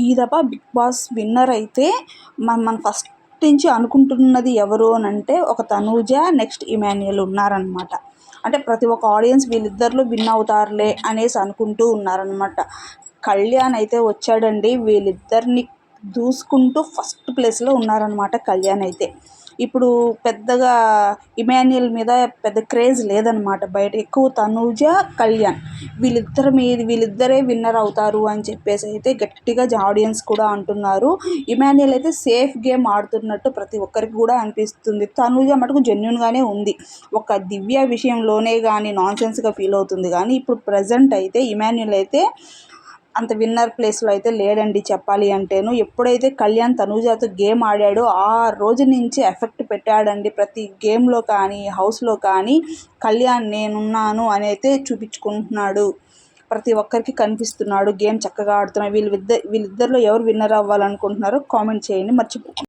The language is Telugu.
ఈ దఫా బిగ్ బాస్ విన్నర్ అయితే మనం మనం ఫస్ట్ నుంచి అనుకుంటున్నది ఎవరు అని అంటే ఒక తనూజ నెక్స్ట్ ఇమాన్యుయల్ ఉన్నారనమాట అంటే ప్రతి ఒక్క ఆడియన్స్ వీళ్ళిద్దరిలో విన్ అవుతారులే అనేసి అనుకుంటూ ఉన్నారనమాట కళ్యాణ్ అయితే వచ్చాడండి వీళ్ళిద్దరిని దూసుకుంటూ ఫస్ట్ ప్లేస్లో ఉన్నారనమాట కళ్యాణ్ అయితే. ఇప్పుడు పెద్దగా ఇమాన్యుయల్ మీద పెద్ద క్రేజ్ లేదనమాట బయట ఎక్కువ తనూజ కళ్యాణ్ వీళ్ళిద్దరి మీద వీళ్ళిద్దరే విన్నర్ అవుతారు అని చెప్పేసి అయితే గట్టిగా ఆడియన్స్ కూడా అంటున్నారు. ఇమాన్యుయల్ అయితే సేఫ్ గేమ్ ఆడుతున్నట్టు ప్రతి ఒక్కరికి కూడా అనిపిస్తుంది. తనూజ మటుకు జెన్యున్గానే ఉంది. ఒక దివ్య విషయంలోనే కానీ నాన్సెన్స్గా ఫీల్ అవుతుంది. కానీ ఇప్పుడు ప్రజెంట్ అయితే ఇమాన్యుయల్ అయితే అంత విన్నర్ ప్లేస్లో అయితే లేడండి చెప్పాలి అంటేను. ఎప్పుడైతే కళ్యాణ్ తనూజాతో గేమ్ ఆడాడో ఆ రోజు నుంచి ఎఫెక్ట్ పెట్టాడండి. ప్రతి గేమ్లో కానీ హౌస్లో కానీ కళ్యాణ్ నేనున్నాను అని అయితే చూపించుకుంటున్నాడు. ప్రతి ఒక్కరికి కనిపిస్తున్నాడు. గేమ్ చక్కగా ఆడుతున్నాడు. వీళ్ళిద్దరు వీళ్ళిద్దరిలో ఎవరు విన్నర్ అవ్వాలనుకుంటున్నారో కామెంట్ చేయండి. మర్చిపో